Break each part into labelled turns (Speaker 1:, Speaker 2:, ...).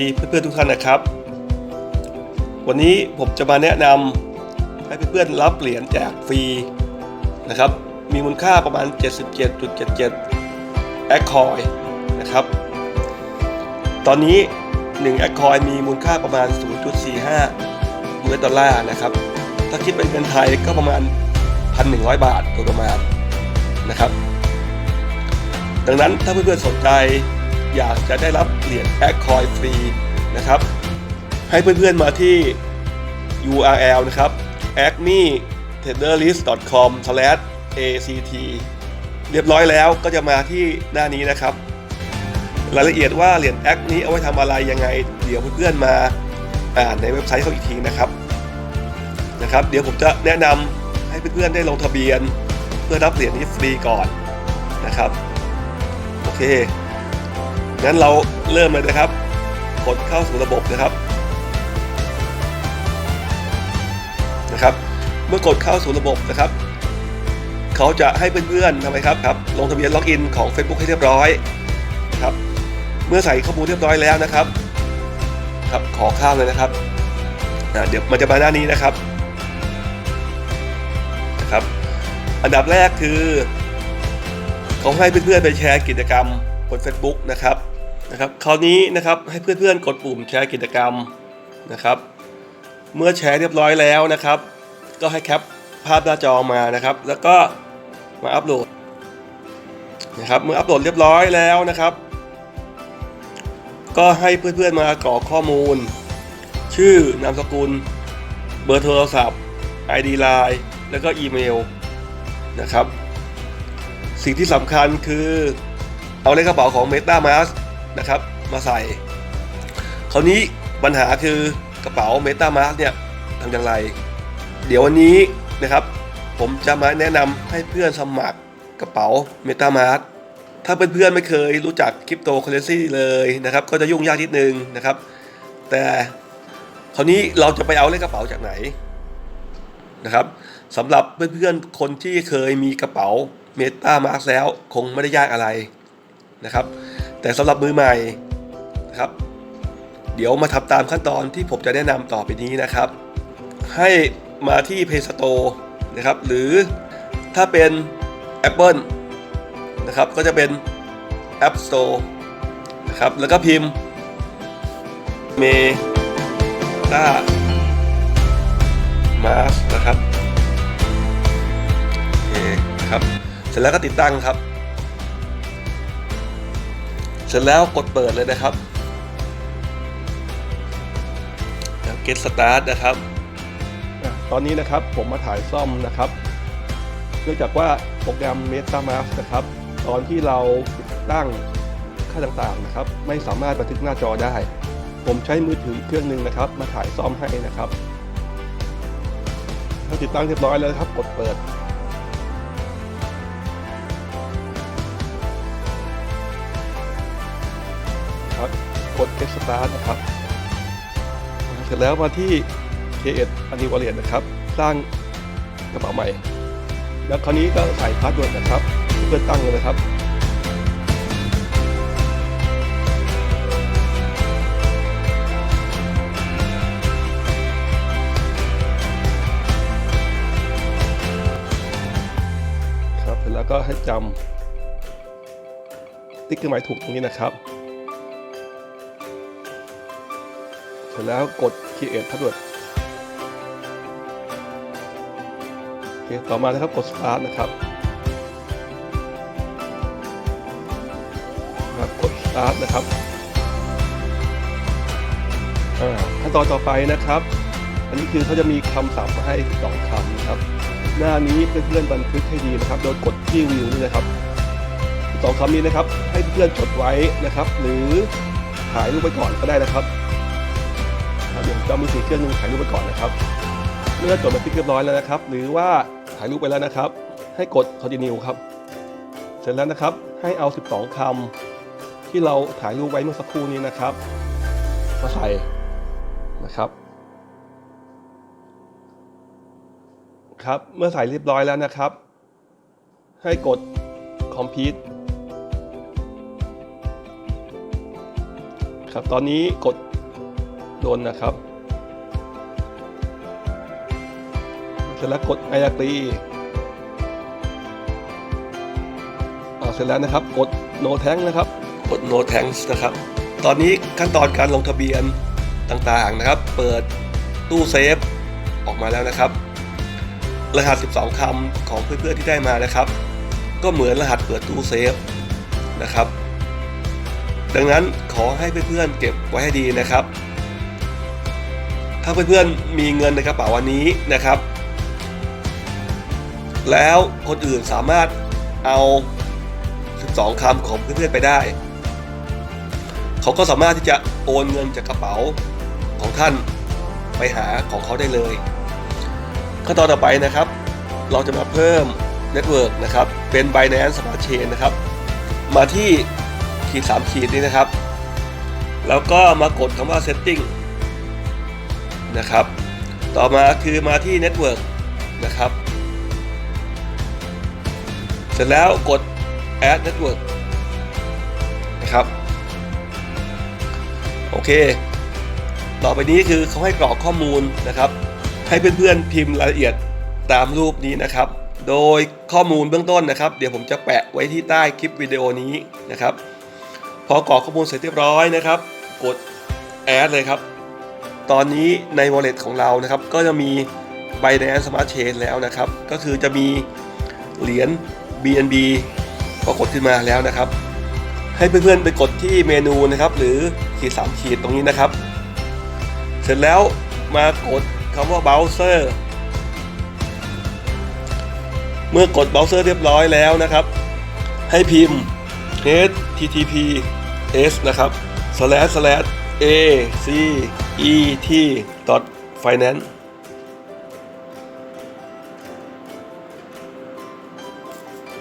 Speaker 1: ดีเพื่อนๆทุกท่านนะครับ วันนี้ผมจะมาแนะนำให้เพื่อนๆรับเหรียญแจกฟรีนะครับ มีมูลค่าประมาณ 77.77แอคคอยนะครับ ตอนนี้1แอคคอยมีมูลค่าประมาณ 0.45 US ดอลลาร์นะครับ ถ้าคิดเป็นเงินไทยก็ประมาณ 1,100 บาทโดยประมาณนะครับ ดังนั้นถ้าเพื่อนๆสนใจ อยากจะได้รับเหรียญแอคคอยฟรีนะครับ ให้เพื่อนๆมาที่ URL นะครับ acme traderlist com act เรียบร้อยแล้วก็จะมาที่หน้านี้นะครับ รายละเอียดว่าเหรียญแอคนี้เอาไว้ทำอะไรยังไง เดี๋ยวเพื่อนๆมาอ่านในเว็บไซต์เขาอีกทีนะครับนะครับ เดี๋ยวผมจะแนะนำให้เพื่อนๆได้ลงทะเบียน เพื่อรับเหรียญนี้ฟรีก่อนนะครับ โอเค งั้นเราเริ่มเลยนะครับ กดเข้าสู่ระบบนะครับ นะครับ เมื่อกดเข้าสู่ระบบนะครับ เขาจะให้เพื่อนๆทำไมครับครับ ลงทะเบียนล็อกอินของ Facebook ให้เรียบร้อยนะครับ เมื่อใส่ข้อมูลเรียบร้อยแล้วนะครับ ครับ ขอข้ามเลยนะครับอ่าเดี๋ยวมันจะมาหน้านี้นะครับ นะครับ อันดับแรกคือเขาให้เพื่อนๆไปแชร์กิจกรรมบน Facebook นะครับ นะครับคราวนี้นะครับให้เพื่อนๆกดปุ่มแชร์กิจกรรมนะครับ เมื่อแชร์เรียบร้อยแล้วนะครับ ก็ให้แคปภาพหน้าจอมานะครับ แล้วก็มาอัปโหลดนะครับเมื่ออัปโหลดเรียบร้อยแล้วนะครับ ก็ให้เพื่อนๆมากรอกข้อมูล ชื่อนามสกุล เบอร์โทรศัพท์ ID Line แล้วก็อีเมลนะครับ สิ่งที่สำคัญคือเอาเลขกระเป๋าของ MetaMask นะครับมาใส่ คราวนี้ปัญหาคือกระเป๋า MetaMask เนี่ยทำอย่างไร เดี๋ยววันนี้นะครับ ผมจะมาแนะนำให้เพื่อนสมัครกระเป๋า MetaMask ถ้าเพื่อนๆไม่เคยรู้จักคริปโตเคอเรนซีเลยนะครับ ก็จะยุ่งยากนิดนึงนะครับ แต่คราวนี้เราจะไปเอาเลขกระเป๋าจากไหนนะครับสำหรับเพื่อนๆคนที่เคยมีกระเป๋า MetaMask แล้วคงไม่ได้ยากอะไรนะครับ แต่สำหรับมือใหม่นะครับ เดี๋ยวมาทำตามขั้นตอนที่ผมจะแนะนำต่อไปนี้นะครับ ให้มาที่ Play Store นะครับ หรือถ้าเป็น Apple นะครับก็จะเป็น App Store นะครับ แล้วก็พิมพ์ Meta Mask นะครับโอเคครับ เสร็จแล้วก็ติดตั้งครับ เสร็จแล้วกดเปิดเลยนะครับ Get Start นะครับ ตอนนี้นะครับผมมาถ่ายซ่อมนะครับ เนื่องจากว่าโปรแกรม MetaMask นะครับ ตอนที่เราติดตั้งค่าต่างๆนะครับ ไม่สามารถบันทึกหน้าจอได้ ผมใช้มือถืออีกเครื่องหนึ่งนะครับ มาถ่ายซ่อมให้นะครับถ้าติดตั้งเรียบร้อยแล้วนะครับ กดเปิด กด Get Start นะครับ เสร็จแล้วมาที่ K1 อันนี้วอลเล็ตนะครับ สร้างกระเป๋าใหม่ แล้วคราวนี้ก็ใส่พาสเวิร์ดนะครับ เพื่อตั้งเลยนะครับครับเสร็จแล้วก็ให้จำติ๊กเครื่องหมายถูกตรงนี้นะครับ ร็จแล้วกด create password โอเคต่อมานะครับกด start นะครับครับกด start นะครับขั้นตอนต่อไปนะครับ อันนี้คือเขาจะมีคำศัพท์มาให้สองคำนะครับ หน้านี้เพื่อนๆบันทึกให้ดีนะครับ โดยกดที่วิวนี่นะครับสองคำนี้นะครับ ให้เพื่อนจดไว้นะครับ หรือถ่ายรูปไปก่อนก็ได้นะครับ ครับเดี๋ยวจะมือถือเครื่องนึงถ่ายรูปไปก่อนนะครับ เมื่อจดบันทึกเรียบร้อยแล้วนะครับ หรือว่าถ่ายรูปไปแล้วนะครับ ให้กด continue ครับ เสร็จแล้วนะครับให้เอา 12คำที่เราถ่ายรูปไว้เมื่อสักครู่นี้นะครับมาใส่นะครับครับเมื่อใส่เรียบร้อยแล้วนะครับ ให้กด complete ครับตอนนี้กด โดนนะครับเสร็จแล้วกดไออาตีเสร็จแล้วนะครับ กด no thanks นะครับ กด no thanks นะครับ ตอนนี้ขั้นตอนการลงทะเบียนต่างๆนะครับ เปิดตู้เซฟออกมาแล้วนะครับ รหัส 12คำของเพื่อนๆที่ได้มานะครับ ก็เหมือนรหัสเปิดตู้เซฟนะครับ ดังนั้นขอให้เพื่อนๆเก็บไว้ให้ดีนะครับ ถ้าเพื่อนๆมีเงินในกระเป๋าวันนี้นะครับ แล้วคนอื่นสามารถเอา 12คำของเพื่อนๆไปได้ เขาก็สามารถที่จะโอนเงินจากกระเป๋าของท่านไปหาของเขาได้เลยขั้นตอนต่อไปนะครับ เราจะมาเพิ่มเน็ตเวิร์กนะครับ เป็น Binance Smart Chain นะครับ มาที่ขีด3ขีดนี้นะครับ แล้วก็มากดคำว่า Setting นะครับ ต่อมาคือมาที่ Network นะครับ เสร็จแล้วกด Add Network นะครับ โอเค ต่อไปนี้คือเขาให้กรอกข้อมูลนะครับ ให้เพื่อนๆพิมพ์รายละเอียดตามรูปนี้นะครับ โดยข้อมูลเบื้องต้นนะครับ เดี๋ยวผมจะแปะไว้ที่ใต้คลิปวิดีโอนี้นะครับ พอกรอกข้อมูลเสร็จเรียบร้อยนะครับ กด Add เลยครับ ตอนนี้ใน wallet ของเรานะครับ ก็จะมี Binance Smart Chain แล้วนะครับ ก็คือจะมีเหรียญ BNB ปรากฏขึ้นมาแล้วนะครับ ให้เพื่อนๆไปกดที่เมนูนะครับ หรือขีด3ขีดตรงนี้นะครับ เสร็จแล้วมากดคำว่า browser เมื่อกด browser เรียบร้อยแล้วนะครับ ให้พิมพ์ https นะครับ slash slash a c e t dot finance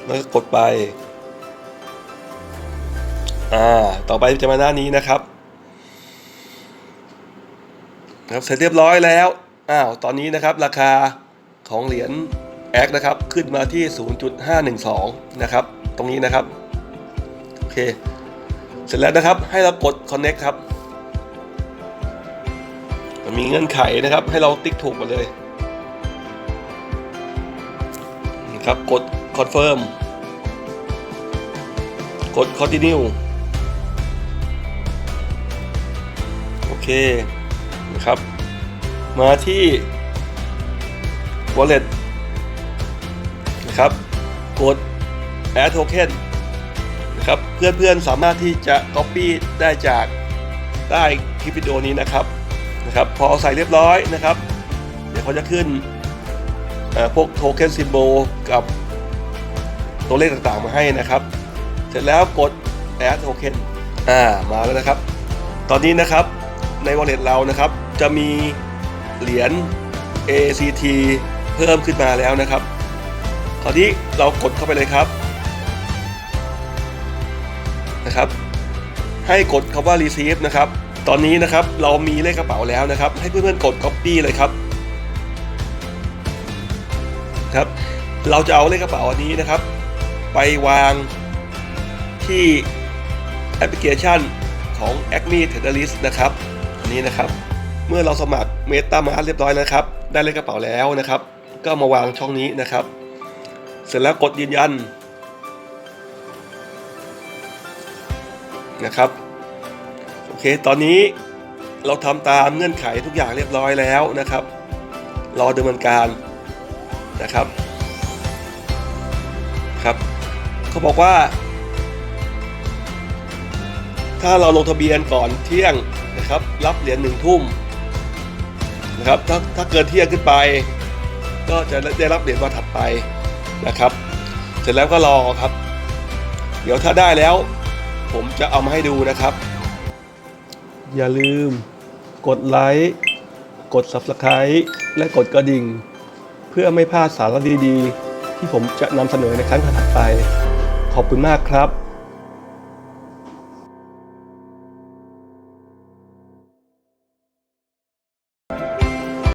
Speaker 1: แล้วก็กดไป อ่า ต่อไปจะมาหน้านี้นะครับ ครับ เสร็จเรียบร้อยแล้ว อ้าว ตอนนี้นะครับ ราคาของเหรียญแอคนะครับ ขึ้นมาที่ 0.512 นะครับ ตรงนี้นะครับ โอเค เสร็จแล้วนะครับ ให้เรากด connect ครับ มันมีเงื่อนไขนะครับ ให้เราติ๊กถูกมาเลยนี่ครับกด confirm กด continue โอเคนะครับ มาที่ wallet นะครับ กด add token นะครับ เพื่อนๆสามารถที่จะ copy ได้จากใต้คลิปวิดีโอนี้นะครับ นะครับพอใส่เรียบร้อยนะครับ เดี๋ยวเขาจะขึ้นพวกโทเค็นซิมโบกับตัวเลขต่างๆมาให้นะครับ เสร็จแล้วกด add token อ่ามาแล้วนะครับ ตอนนี้นะครับใน wallet เรานะครับ จะมีเหรียญ ACT เพิ่มขึ้นมาแล้วนะครับ คราวนี้เรากดเข้าไปเลยครับนะครับ ให้กดคำว่า receive นะครับ ตอนนี้นะครับเรามีเลขกระเป๋าแล้วนะครับ ให้เพื่อนๆกด copy เลยครับครับเราจะเอาเลขกระเป๋าอันนี้นะครับ ไปวางที่แอปพลิเคชันของ Acme t e d e r List นะครับอันนี้นะครับเมื่อเราสมัคร MetaMask เรียบร้อยนะครับ ได้เลขกระเป๋าแล้วนะครับ ก็มาวางช่องนี้นะครับ เสร็จแล้วกดยืนยันนะครับ เค ตอนนี้เราทำตามเงื่อนไขทุกอย่างเรียบร้อยแล้วนะครับ รอดำเนินการนะครับ ครับเขาบอกว่า ถ้าเราลงทะเบียนก่อนเที่ยงนะครับ รับเหรียญหนึ่งทุ่มนะครับถ้าถ้าเกินเที่ยงขึ้นไป ก็จะได้รับเหรียญวันถัดไปนะครับ เสร็จแล้วก็รอครับ เดี๋ยวถ้าได้แล้ว ผมจะเอามาให้ดูนะครับ อย่าลืม กดไลค์ กด Subscribe และกดกระดิ่ง เพื่อไม่พลาดสาระดีๆ ที่ผมจะนำเสนอในครั้งถัดไป ขอบคุณมากครับ